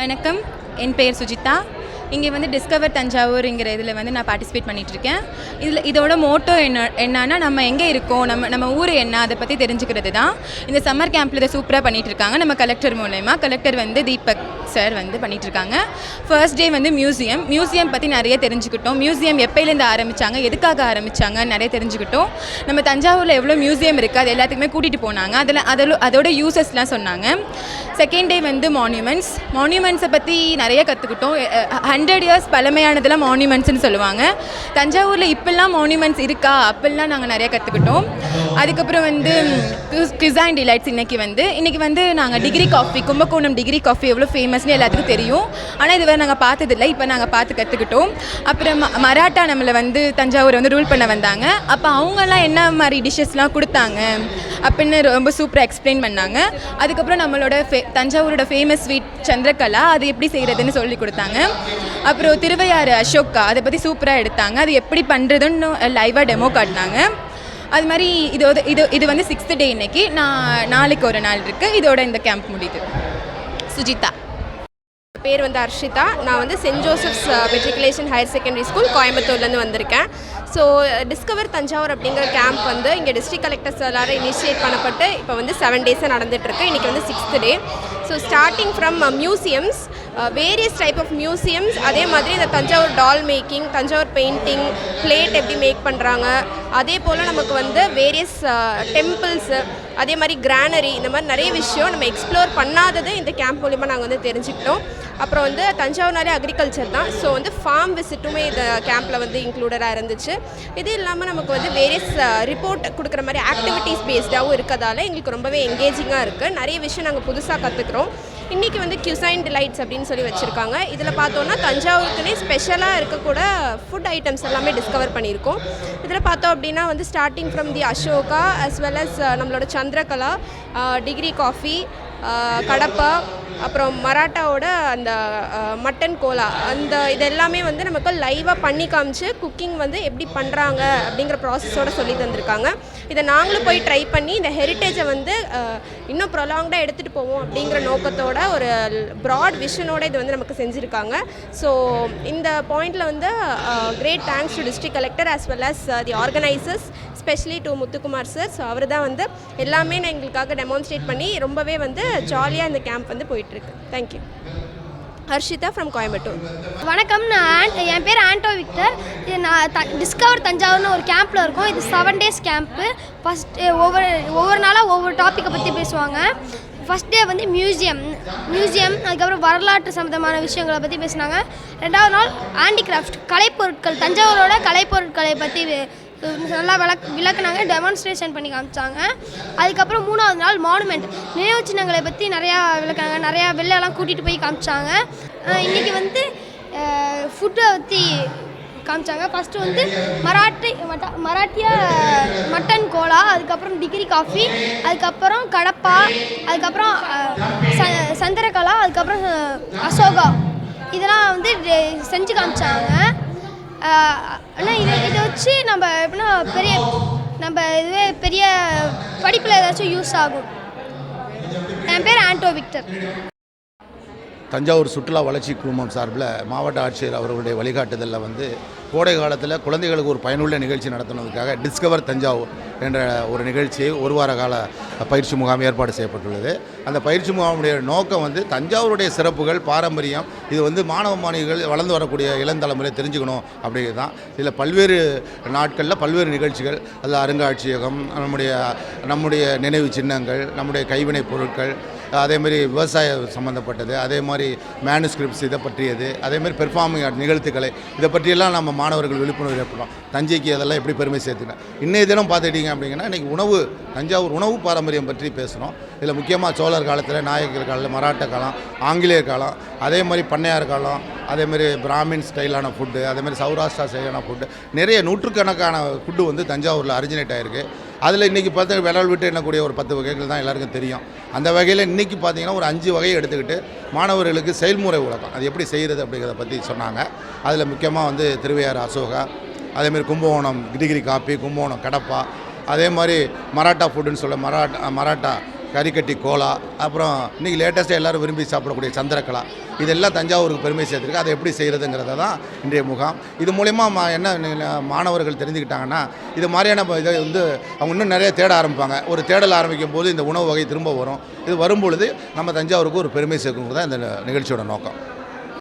வணக்கம். என் பெயர் சுஜிதா. இங்கே வந்து டிஸ்கவர் தஞ்சாவூருங்கிற இதில் வந்து நான் பார்ட்டிசிபேட் பண்ணிகிட்ருக்கேன் இதில் இதோட மோட்டோ என்ன என்னன்னா நம்ம எங்கே இருக்கோம் நம்ம நம்ம ஊர் என்ன அதை பற்றி தெரிஞ்சுக்கிறது தான் இந்த சம்மர் கேம்பில் இதை சூப்பராக பண்ணிகிட்டு இருக்காங்க நம்ம கலெக்டர் மூலயமா. கலெக்டர் வந்து தீபக் சார் வந்து பண்ணிகிட்டு இருக்காங்க ஃபர்ஸ்ட் டே வந்து மியூசியம் மியூசியம் பற்றி நிறைய தெரிஞ்சுக்கிட்டோம். மியூசியம் எப்போலேருந்து ஆரம்பித்தாங்க எதுக்காக ஆரம்பித்தாங்க நிறைய தெரிஞ்சுக்கிட்டோம். நம்ம தஞ்சாவூரில் எவ்வளோ மியூசியம் இருக்குது அது எல்லாத்துக்குமே கூட்டிகிட்டு போனாங்க. அதில் அதில் அதோட யூசஸ்லாம் சொன்னாங்க. செகண்ட் டே வந்து மான்யூமெண்ட்ஸ் மான்யூமெண்ட்ஸை பற்றி நிறைய கற்றுக்கிட்டோம் ஹண்ட்ரட் இயர்ஸ் பழமையானதெல்லாம் மான்யூமெண்ட்ஸ்னு சொல்லுவாங்க. தஞ்சாவூரில் இப்போல்லாம் மான்யூமெண்ட்ஸ் இருக்கா? அப்போல்லாம் நாங்கள் நிறைய கற்றுக்கிட்டோம் அதுக்கப்புறம் வந்து கிஸ் அண்ட் டிலைட்ஸ் இன்றைக்கி வந்து இன்றைக்கி வந்து நாங்கள் degree coffee Kumbakonam degree coffee எவ்வளோ ஃபேமஸ் ஃபேமஸ்னு எல்லாத்துக்கும் தெரியும். ஆனால் இதுவரை நாங்கள் பார்த்ததில்ல. இப்போ நாங்கள் பார்த்து கற்றுக்கிட்டோம் அப்புறம் ம- மராட்டா நம்மளை வந்து தஞ்சாவூரை வந்து ரூல் பண்ண வந்தாங்க. அப்போ அவங்கெல்லாம் என்ன மாதிரி டிஷ்ஷஸ்லாம் கொடுத்தாங்க? அப்படின்னு ரொம்ப சூப்பராக எக்ஸ்பிளைன் பண்ணாங்க. அதுக்கப்புறம் நம்மளோட ஃபே தஞ்சாவூரோட ஃபேமஸ் ஸ்வீட் சந்திரகலா அது எப்படி செய்கிறதுன்னு சொல்லி கொடுத்தாங்க. அப்புறம் திருவையாறு அசோக்கா அதை பற்றி சூப்பராக எடுத்தாங்க. அது எப்படி பண்ணுறதுன்னு லைவாக டெமோ காட்டினாங்க. அது மாதிரி இதோட இது இது வந்து சிக்ஸ்த் டே இன்னைக்கு. நான் நாளைக்கு ஒரு நாள் இருக்குது இதோட இந்த கேம்ப் முடியுது. சுஜிதா. பேர் வந்து அர்ஷிதா நான் வந்து saint Joseph's matriculation higher secondary school கோயம்புத்தூர்லேருந்து வந்திருக்கேன். ஸோ டிஸ்கவர் தஞ்சாவூர் அப்படிங்கிற கேம்ப் வந்து இங்கே டிஸ்ட்ரிக்ட் கலெக்டர்ஸ் எல்லாரும் இனிஷியேட் பண்ணப்பட்டு இப்போ வந்து செவன் டேஸாக நடந்துகிட்ருக்கு இன்றைக்கி வந்து sixth day so starting from museums various type of museums அதே மாதிரி இந்த Thanjavur doll making Thanjavur painting plate எப்படி மேக் பண்ணுறாங்க அதே போல் நமக்கு வந்து வேரியஸ் டெம்பிள்ஸு uh, அதே மாதிரி கிரானரி இந்த மாதிரி நிறைய விஷயம் நம்ம எக்ஸ்ப்ளோர் பண்ணாதது இந்த கேம்ப் மூலிமா நாங்கள் வந்து தெரிஞ்சுக்கிட்டோம். அப்புறம் வந்து தஞ்சாவூர்னாலே அக்ரிகல்ச்சர் தான். ஸோ வந்து ஃபார்ம் விசிட்டுமே இந்த கேம்பில் வந்து இன்க்ளூடடாக இருந்துச்சு. இது இல்லாமல் நமக்கு வந்து வேரியஸ் ரிப்போர்ட் uh, கொடுக்குற மாதிரி ஆக்டிவிட்டீஸ் பேஸ்டாகவும் இருக்கதால எங்களுக்கு ரொம்பவே என்கேஜிங்காக இருக்குது நிறைய விஷயம் நாங்கள் புதுசாக கற்றுக்குறோம் இன்றைக்கி வந்து கியூசைன் டிலைட்ஸ் அப்படின்னு சொல்லி வச்சுருக்காங்க. இதில் பார்த்தோன்னா தஞ்சாவூருக்குனே ஸ்பெஷலாக இருக்கக்கூட ஃபுட் ஐட்டம்ஸ் எல்லாமே டிஸ்கவர் பண்ணியிருக்கோம். இதில் பார்த்தோம் அப்படின்னா வந்து starting from the Ashoka as well as நம்மளோட சந்திரகலா டிகிரி காஃபி கடப்பா அப்புறம் மராட்டாவோட அந்த மட்டன் கோலா. அந்த இது எல்லாமே வந்து நமக்கு லைவாக பண்ணி காமிச்சு குக்கிங் வந்து எப்படி பண்ணுறாங்க அப்படிங்கிற ப்ராசஸோட சொல்லி தந்திருக்காங்க. இதை நாங்களும் போய் ட்ரை பண்ணி இந்த ஹெரிட்டேஜை வந்து இன்னும் ப்ரொலாங்டாக எடுத்துகிட்டு போவோம் அப்படிங்கிற நோக்கத்தோட ஒரு ப்ராட் விஷனோட இது வந்து நமக்கு செஞ்சுருக்காங்க. ஸோ இந்த பாயிண்டில் வந்து great thanks to district collector as well as the organisers specially to Muthukumar sir so அவர் தான் வந்து எல்லாமே நான் எங்களுக்காக டெமான்ஸ்ட்ரேட் பண்ணி ரொம்பவே வந்து ஜாலியாக இந்த கேம்ப் வந்து போயிட்டுருக்கு. தேங்க்யூ ஹர்ஷிதா ஃப்ரம் கோயம்புத்தூர் வணக்கம் நான் என் பேர் ஆண்டோ விக்டர். இது நான் த டிஸ்கவர் தஞ்சாவூர்னு ஒரு கேம்பில் இருக்கும். இது செவன் டேஸ் கேம்ப்பு ஃபஸ்ட் ஒவ்வொரு ஒவ்வொரு நாளாக ஒவ்வொரு டாப்பிக்கை பற்றி பேசுவாங்க. ஃபஸ்ட் டே வந்து மியூசியம் மியூசியம் அதுக்கப்புறம் வரலாற்று சம்மந்தமான விஷயங்களை பற்றி பேசினாங்க. ரெண்டாவது நாள் ஹேண்டிகிராஃப்ட் கலைப்பொருட்கள் தஞ்சாவூரோட கலைப்பொருட்களை பற்றி நல்லா விளக் விளக்குனாங்க டெமான்ஸ்ட்ரேஷன் பண்ணி காமிச்சாங்க. அதுக்கப்புறம் மூணாவது நாள் மானுமெண்ட் நினைவு சின்னங்களை பற்றி நிறையா விளக்குனாங்க. நிறையா வெளிலலாம் கூட்டிகிட்டு போய் காமிச்சாங்க. இன்றைக்கி வந்து ஃபுட்டை பற்றி காமிச்சாங்க. ஃபஸ்ட்டு வந்து மராட்டி மட்ட மராட்டியா மட்டன் கோலா அதுக்கப்புறம் டிகிரி காஃபி அதுக்கப்புறம் கடப்பா அதுக்கப்புறம் ச சந்திரகலா அதுக்கப்புறம் அசோகா. இதெல்லாம் வந்து செஞ்சு காமிச்சாங்க. ஆனால் இதை இதை வச்சு நம்ம எப்படின்னா பெரிய நம்ம இதுவே பெரிய படிப்பில் ஏதாச்சும் யூஸ் ஆகும். என் பேர் ஆண்டோ விக்டர். தஞ்சாவூர் சுற்றுலா வளர்ச்சி குழுமம் சார்பில் மாவட்ட ஆட்சியர் அவர்களுடைய வழிகாட்டுதலில் வந்து கோடை காலத்தில் குழந்தைகளுக்கு ஒரு பயனுள்ள நிகழ்ச்சி நடத்துனதுக்காக டிஸ்கவர் தஞ்சாவூர் என்ற ஒரு நிகழ்ச்சியை ஒரு வார கால பயிற்சி முகாம் ஏற்பாடு செய்யப்பட்டுள்ளது. அந்த பயிற்சி முகாமுடைய நோக்கம் வந்து தஞ்சாவூருடைய சிறப்புகள் பாரம்பரியம் இது வந்து மாணவ மாணவிகள் வளர்ந்து வரக்கூடிய இளந்தலைமுறை தெரிஞ்சுக்கணும் அப்படிங்கிறது தான். இதில் பல்வேறு நாட்களில் பல்வேறு நிகழ்ச்சிகள் அதில் அருங்காட்சியகம் நம்முடைய நம்முடைய நினைவு சின்னங்கள் நம்முடைய கைவினைப் பொருட்கள் அதே மாதிரி விவசாய சம்மந்தப்பட்டது அதே மாதிரி மேனுஸ்கிரிப்ட்ஸ் இதை பற்றியது அதே மாதிரி பெர்ஃபார்மிங் ஆர்ட் நிகழ்த்துக்களை இதை பற்றியெல்லாம் நம்ம மாணவர்கள் விழிப்புணர்வு ஏற்படும் தஞ்சைக்கு அதெல்லாம் எப்படி பெருமை சேர்த்துக்கணும் இன்றைய தினம் பார்த்துக்கிட்டிங்க அப்படிங்கன்னா இன்றைக்கி உணவு தஞ்சாவூர் உணவு பாரம்பரியம் பற்றி பேசுகிறோம் இதில் முக்கியமாக சோழர் காலத்தில் நாயக்கர் காலம் மராட்ட காலம் ஆங்கிலேயர் காலம் அதே மாதிரி பண்ணையார் காலம் அதே மாதிரி பிராமின் ஸ்டைலான ஃபுட்டு அதே மாதிரி சௌராஷ்டிரா ஸ்டைலான ஃபுட்டு நிறைய நூற்றுக்கணக்கான ஃபுட்டு வந்து தஞ்சாவூரில் அரிஜினேட் ஆகிருக்கு அதில் இன்றைக்கி பார்த்தா விளல் விட்டு எண்ணக்கூடிய ஒரு பத்து வகைகள் தான் எல்லாருக்கும் தெரியும். அந்த வகையில் இன்றைக்கி பார்த்தீங்கன்னா ஒரு அஞ்சு வகையை எடுத்துக்கிட்டு மாணவர்களுக்கு செயல்முறை உலகம். அது எப்படி செய்கிறது அப்படிங்கிறத பற்றி சொன்னாங்க. அதில் முக்கியமாக வந்து திருவையாறு அசோகா அதேமாதிரி கும்பகோணம் டிகிரி காப்பி கும்பகோணம் கடப்பா அதே மாதிரி மராட்டா ஃபுட்டுன்னு சொல்ல மராட்டா மராட்டா கறிக்கட்டி கோலா அப்புறம் இன்றைக்கி லேட்டஸ்ட்டாக எல்லாரும் விரும்பி சாப்பிடக்கூடிய சந்திரக்கலா. இதெல்லாம் தஞ்சாவூருக்கு பெருமை சேர்த்துருக்கு. அதை எப்படி செய்கிறதுங்கிறத தான் இன்றைய முகாம். இது மூலயமா மா என்ன மாணவர்கள் தெரிஞ்சுக்கிட்டாங்கன்னா இது மாதிரியான இதை வந்து அவங்க இன்னும் நிறைய தேட ஆரம்பிப்பாங்க. ஒரு தேடல் ஆரம்பிக்கும் போது இந்த உணவு வகை திரும்ப வரும். இது வரும்பொழுது நம்ம தஞ்சாவூருக்கு ஒரு பெருமை சேர்க்குங்கிறது தான் இந்த நிகழ்ச்சியோட நோக்கம்.